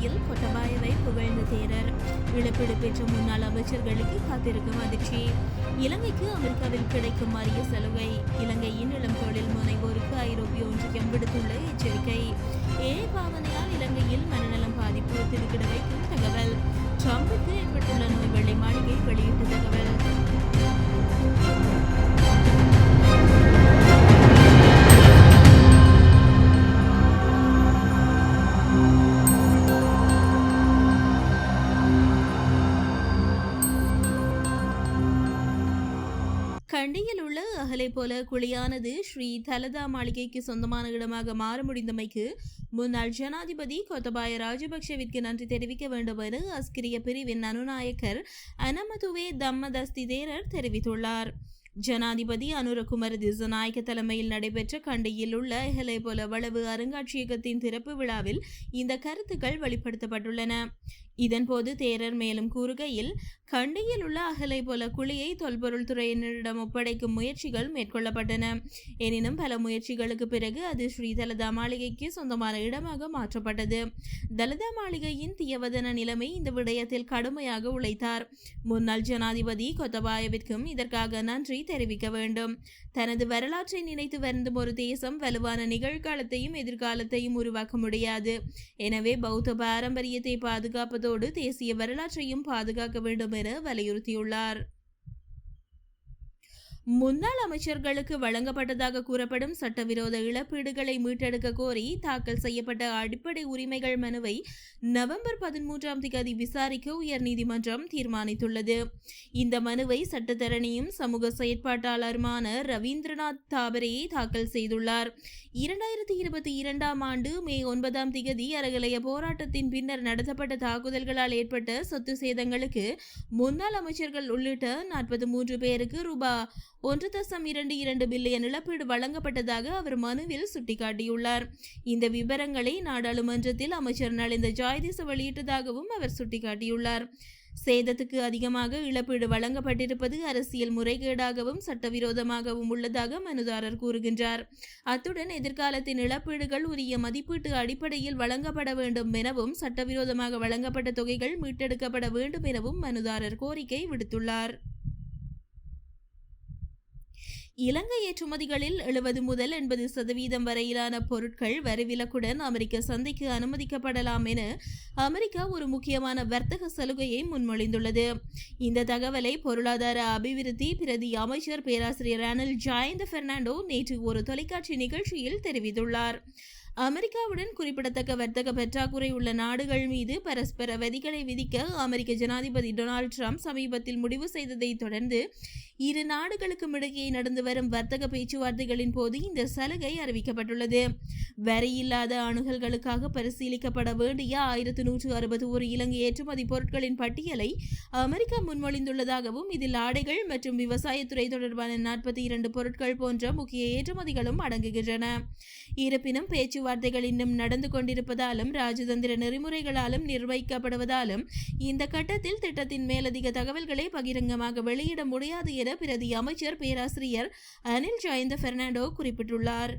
இலங்கையில் கொத்தபாயவை புகழ்ந்த தேரர் இழப்பீடு பெற்ற முன்னாள் அமைச்சர்களுக்கு காத்திருக்கும் அதிர்ச்சி. இலங்கைக்கு அமெரிக்காவில் கிடைக்கும் அரிய சலுகை. இலங்கையின் இளம் தொழில் முனைவோருக்கு ஐரோப்பிய ஒன்றியம் விடுத்துள்ள எச்சரிக்கை. ஏ பாவனையால் இலங்கையில் மனநலம் பாதிப்பு திருக்கிட வைக்கும் தகவல். ட்ரம்புக்கு ஏற்பட்டுள்ள நோய் வெள்ளை மாளிகை வெளியிட்ட தகவல். கண்டியில் உள்ள அகலை போல குழியானது ஸ்ரீ தலதா மாளிகைக்கு சொந்தமான இடமாக மாற முடிந்தமைக்கு முன்னாள் ஜனாதிபதி கோத்தபாய ராஜபக்ஷவிற்கு நன்றி தெரிவிக்க வேண்டும் என அஸ்கிரிய பிரிவின் அனுநாயக்கர் அனமதுவே தம்மதஸ்தி தேரர் தெரிவித்துள்ளார். ஜனாதிபதி அனுரகுமார திசநாயக்க தலைமையில் நடைபெற்ற கண்டியில் உள்ள ஹெலேபோல வளவு அருங்காட்சியகத்தின் திறப்பு விழாவில் இந்த கருத்துக்கள் வெளிப்படுத்தப்பட்டுள்ளன. இதன்போது தேரர் மேலும் கூறுகையில் கண்டியில் உள்ள அகலை போல குழியை தொல்பொருள் துறையினரிடம் ஒப்படைக்கும் முயற்சிகள் மேற்கொள்ளப்பட்டன. எனினும் பல முயற்சிகளுக்கு பிறகு அது ஸ்ரீ தலதா மாளிகைக்கு சொந்தமான இடமாக மாற்றப்பட்டது. தலதா மாளிகையின் தியவதன நிலைமை இந்த விடயத்தில் கடுமையாக உழைத்தார். முன்னாள் ஜனாதிபதி கொத்தபாயவிற்கும் இதற்காக நன்றி தெரிவிக்க வேண்டும். தனது வரலாற்றை நினைத்து வருந்தும் ஒரு தேசம் வலுவான நிகழ்காலத்தையும் எதிர்காலத்தையும் உருவாக்க முடியாது. எனவே பௌத்த பாரம்பரியத்தை அதோடு தேசிய வரலாற்றையும் பாதுகாக்க வேண்டும் என வலியுறுத்தியுள்ளார். முன்னாள் அமைச்சர்களுக்கு வழங்கப்பட்டதாக கூறப்படும் சட்டவிரோத இழப்பீடுகளை மீட்டெடுக்க கோரி தாக்கல் செய்யப்பட்ட அடிப்படை உரிமைகள் மனுவை நவம்பர் பதிமூன்றாம் தேதி விசாரிக்க உயர்நீதிமன்றம் தீர்மானித்துள்ளது. இந்த மனுவை சட்டத்தரணியும் சமூக செயற்பாட்டாளருமான ரவீந்திரநாத் தாபரே தாக்கல் செய்துள்ளார். இரண்டாயிரத்தி இருபத்தி இரண்டாம் ஆண்டு மே ஒன்பதாம் திகதி அறகலைய போராட்டத்தின் பின்னர் நடத்தப்பட்ட தாக்குதல்களால் ஏற்பட்ட சொத்து சேதங்களுக்கு முன்னாள் அமைச்சர்கள் உள்ளிட்ட நாற்பத்தி மூன்று பேருக்கு ரூபா ஒன்று தசம் இரண்டு இரண்டு பில்லியன் இழப்பீடு வழங்கப்பட்டதாக அவர் மனுவில் சுட்டிக்காட்டியுள்ளார். இந்த விவரங்களை நாடாளுமன்றத்தில் அமைச்சர் நலிந்த ஜாய்திச வெளியிட்டதாகவும் அவர் சுட்டிக்காட்டியுள்ளார். சேதத்துக்கு அதிகமாக இழப்பீடு வழங்கப்பட்டிருப்பது அரசியல் முறைகேடாகவும் சட்டவிரோதமாகவும் உள்ளதாக மனுதாரர் கூறுகின்றார். அத்துடன் எதிர்காலத்தின் இழப்பீடுகள் உரிய மதிப்பீட்டு அடிப்படையில் வழங்கப்பட வேண்டும் எனவும் சட்டவிரோதமாக வழங்கப்பட்ட தொகைகள் மீட்டெடுக்கப்பட வேண்டும் எனவும் மனுதாரர் கோரிக்கை விடுத்துள்ளார். இலங்கை ஏற்றுமதிகளில் எழுபது முதல் எண்பது சதவீதம் வரையிலான பொருட்கள் வரிவிலக்குடன் அமெரிக்க சந்தைக்கு அனுமதிக்கப்படலாம் என அமெரிக்கா ஒரு முக்கியமான வர்த்தக சலுகையை முன்மொழிந்துள்ளது. இந்த தகவலை பொருளாதார அபிவிருத்தி பிரதி அமைச்சர் பேராசிரியர் அனில் ஜாயந்த பெர்னாண்டோ நேற்று ஒரு தொலைக்காட்சி நிகழ்ச்சியில் தெரிவித்துள்ளார். அமெரிக்காவுடன் குறிப்பிடத்தக்க வர்த்தக பற்றாக்குறை உள்ள நாடுகள் மீது பரஸ்பர வரிகளை விதிக்க அமெரிக்க ஜனாதிபதி டொனால்ட் ட்ரம்ப் சமீபத்தில் முடிவு செய்ததை தொடர்ந்து இரு நாடுகளுக்கும் இடையே நடந்து வரும் வர்த்தக பேச்சுவார்த்தைகளின் போது இந்த சலுகை அறிவிக்கப்பட்டுள்ளது. வரியில்லாத அணுகல்களுக்காக பரிசீலிக்கப்பட வேண்டிய ஆயிரத்து நூற்று அறுபது ஒரு இலங்கை ஏற்றுமதி பொருட்களின் பட்டியலை அமெரிக்கா முன்மொழிந்துள்ளதாகவும் இதில் ஆடைகள் மற்றும் விவசாயத்துறை தொடர்பான நாற்பத்தி இரண்டு பொருட்கள் போன்ற முக்கிய ஏற்றுமதிகளும் அடங்குகின்றன. இருப்பினும் பேச்சு பேச்சுவார்த்தைகள் இன்னும் நடந்து கொண்டிருப்பதாலும் ராஜதந்திர நெறிமுறைகளாலும் நிர்வகிக்கப்படுவதாலும் இந்த கட்டத்தில் திட்டத்தின் மேலதிக தகவல்களை பகிரங்கமாக வெளியிட முடியாது என பிரதி அமைச்சர் பேராசிரியர் அனில் ஜெயந்த பெர்னாண்டோ குறிப்பிட்டுள்ளார்.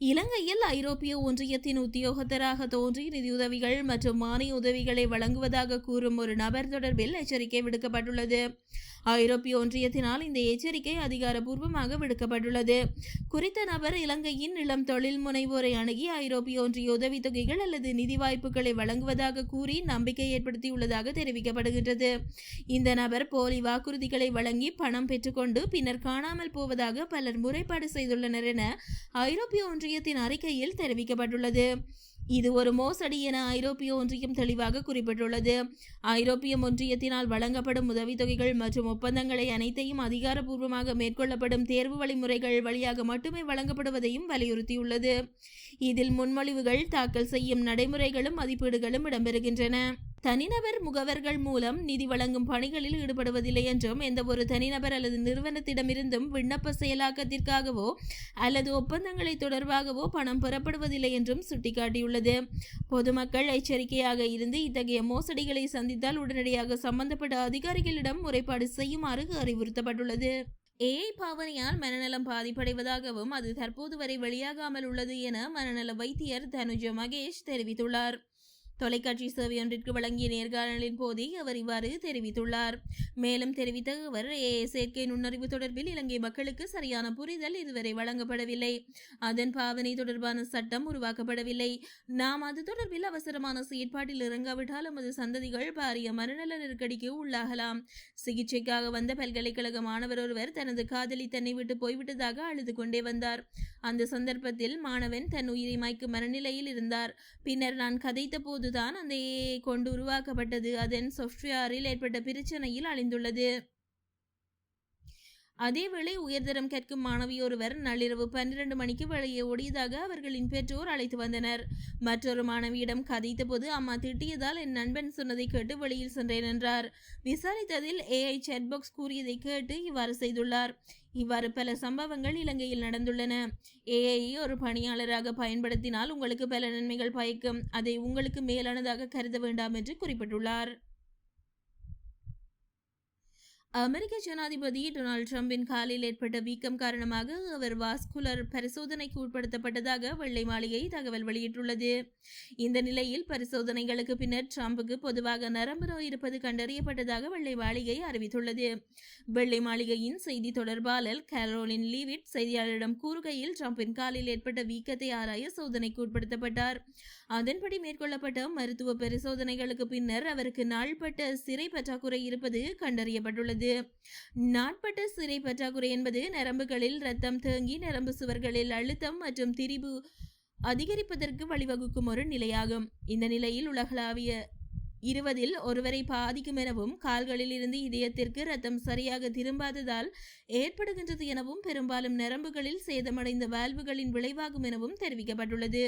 இலங்கையில் ஐரோப்பிய ஒன்றியத்தின் உத்தியோகத்தராக தோன்றி நிதியுதவிகள் மற்றும் மானிய உதவிகளை வழங்குவதாக கூறும் ஒரு நபர் தொடர்பில் எச்சரிக்கை விடுக்கப்பட்டுள்ளது. ஐரோப்பிய ஒன்றியத்தினால் இந்த எச்சரிக்கை அதிகாரப்பூர்வமாக விடுக்கப்பட்டுள்ளது. குறித்த நபர் இலங்கையின் இளம் தொழில் முனைவோரை அணுகி ஐரோப்பிய ஒன்றிய உதவித்தொகைகள் அல்லது நிதி வாய்ப்புகளை வழங்குவதாக கூறி நம்பிக்கை ஏற்படுத்தியுள்ளதாக தெரிவிக்கப்படுகின்றது. இந்த நபர் போலி வாக்குறுதிகளை வழங்கி பணம் பெற்றுக்கொண்டு பின்னர் காணாமல் போவதாக பலர் முறைப்பாடு செய்துள்ளனர் என ஐரோப்பிய ஒன்றியத்தின் அறிக்கையில் தெரிவிக்கப்பட்டுள்ளது. இது ஒரு மோசடி என ஐரோப்பிய ஒன்றியம் தெளிவாக குறிப்பிட்டுள்ளது. ஐரோப்பிய ஒன்றியத்தினால் வழங்கப்படும் உதவித்தொகைகள் மற்றும் ஒப்பந்தங்களை அனைத்தையும் அதிகாரப்பூர்வமாக மேற்கொள்ளப்படும் தேர்வு வழிமுறைகள் வழியாக மட்டுமே வழங்கப்படுவதையும் வலியுறுத்தியுள்ளது. இதில் முன்மொழிவுகள் தாக்கல் செய்யும் நடைமுறைகளும் மதிப்பீடுகளும் இடம்பெறுகின்றன. தனிநபர் முகவர்கள் மூலம் நிதி வழங்கும் பணிகளில் ஈடுபடுவதில்லை என்றும் எந்த ஒரு தனிநபர் அல்லது நிறுவனத்திடமிருந்தும் விண்ணப்ப செயலாக்கத்திற்காகவோ அல்லது ஒப்பந்தங்களை தொடர்பாகவோ பணம் பெறப்படுவதில்லை என்றும் சுட்டிக்காட்டியுள்ளது. பொதுமக்கள் எச்சரிக்கையாக இருந்து இத்தகைய மோசடிகளை சந்தித்தால் உடனடியாக சம்பந்தப்பட்ட அதிகாரிகளிடம் முறைப்பாடு செய்யுமாறு அறிவுறுத்தப்பட்டுள்ளது. ஏஐ பாவனையால் மனநலம் பாதிப்படைவதாகவும் அது தற்போது வரை வெளியாகாமல் உள்ளது என மனநல வைத்தியர் தனுஜ மகேஷ் தெரிவித்துள்ளார். தொலைக்காட்சி சேவை ஒன்றிற்கு வழங்கிய நேர்காணலின் போதே அவர் இவ்வாறு தெரிவித்துள்ளார். மேலும் தெரிவித்த அவர் செயற்கை நுண்ணறிவு தொடர்பில் இலங்கை மக்களுக்கு சரியான புரிதல் இதுவரை வழங்கப்படவில்லை. அதன் பாவனை தொடர்பான சட்டம் உருவாக்கப்படவில்லை. நாம் அது தொடர்பில் அவசரமான செயற்பாட்டில் இறங்காவிட்டால் நமது சந்ததிகள் பாரிய மனநல நெருக்கடிக்கு உள்ளாகலாம். சிகிச்சைக்காக வந்த பல்கலைக்கழக மாணவர் ஒருவர் தனது காதலி தன்னை விட்டு போய்விட்டதாக அழுது கொண்டே வந்தார். அந்த சந்தர்ப்பத்தில் மாணவன் தன் உயிரை மாய்க்கும் மனநிலையில் இருந்தார். பின்னர் நான் கதைத்த போது போதுதான் அந்த ஏஐ கொண்டு உருவாக்கப்பட்டது. அதன் சாஃப்ட்வேரில் ஏற்பட்ட பிரச்சனையில் அழிந்துள்ளது. அதேவேளை உயர்தரம் கற்கும் மாணவி ஒருவர் நள்ளிரவு பன்னிரண்டு மணிக்கு வெளியே ஓடியதாக அவர்களின் பெற்றோர் அழைத்து வந்தனர். மற்றொரு மாணவியிடம் கதைத்த போது அம்மா திட்டியதால் என் நண்பன் சொன்னதை கேட்டு வெளியில் சென்றேன் என்றார். விசாரித்ததில் ஏஐ சாட்பாக்ஸ் கூறியதை கேட்டு இவ்வாறு செய்துள்ளார். இவ்வாறு பல சம்பவங்கள் இலங்கையில் நடந்துள்ளன. ஏஐ ஒரு பணியாளராக பயன்படுத்தினால் உங்களுக்கு பல நன்மைகள் பயக்கும். அதை உங்களுக்கு மேலானதாக கருத வேண்டாம் என்று குறிப்பிட்டுள்ளார். அமெரிக்க ஜனாதிபதி டொனால்ட் ட்ரம்பின் காலில் ஏற்பட்ட வீக்கம் காரணமாக அவர் வாஸ்குலர் பரிசோதனைக்கு உட்படுத்தப்பட்டதாக வெள்ளை மாளிகை தகவல் வெளியிட்டுள்ளது. இந்த நிலையில் பரிசோதனைகளுக்கு பின்னர் ட்ரம்புக்கு பொதுவாக நரம்பு நோய் இருப்பது கண்டறியப்பட்டதாக வெள்ளை மாளிகை அறிவித்துள்ளது. வெள்ளை மாளிகையின் செய்தி தொடர்பாளர் கேரோலின் லீவிட் செய்தியாளரிடம் கூறுகையில் ட்ரம்பின் காலில் ஏற்பட்ட வீக்கத்தை ஆராய சோதனைக்கு உட்படுத்தப்பட்டார். அதன்படி மேற்கொள்ளப்பட்ட மருத்துவ பரிசோதனைகளுக்கு பின்னர் அவருக்கு நாள்பட்ட சிறை பற்றாக்குறை இருப்பது கண்டறியப்பட்டுள்ளது. நாட்பட்ட சிறை பற்றாக்குறை என்பது நரம்புகளில் ரத்தம் தேங்கி நரம்பு சுவர்களில் அழுத்தம் மற்றும் திரிபு அதிகரிப்பதற்கு வழிவகுக்கும் ஒரு நிலையாகும். இந்த நிலையில் உலகளாவிய இருபதில் ஒருவரை பாதிக்கும் எனவும் கால்களில் இருந்து இதயத்திற்கு ரத்தம் சரியாக திரும்பாததால் ஏற்படுகின்றது எனவும் பெரும்பாலும் நரம்புகளில் சேதமடைந்த வால்வுகளின் விளைவாகும் எனவும் தெரிவிக்கப்பட்டுள்ளது.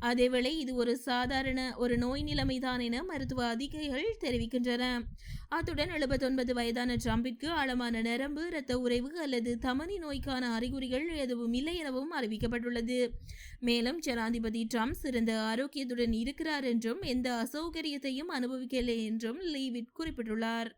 அதேவேளை இது ஒரு சாதாரண ஒரு நோய் நிலைமைதான் என மருத்துவ அதிகாரிகள் தெரிவிக்கின்றன. அத்துடன் எழுபத்தொன்பது வயதான ட்ரம்பிற்கு ஆழமான நரம்பு இரத்த உறைவு அல்லது தமனி நோய்க்கான அறிகுறிகள் எதுவும் இல்லை எனவும் அறிவிக்கப்பட்டுள்ளது. மேலும் ஜனாதிபதி ட்ரம்ப் சிறந்த ஆரோக்கியத்துடன் இருக்கிறார் என்றும் எந்த அசௌகரியத்தையும் அனுபவிக்கவில்லை என்றும் லீவிட் குறிப்பிட்டுள்ளார்.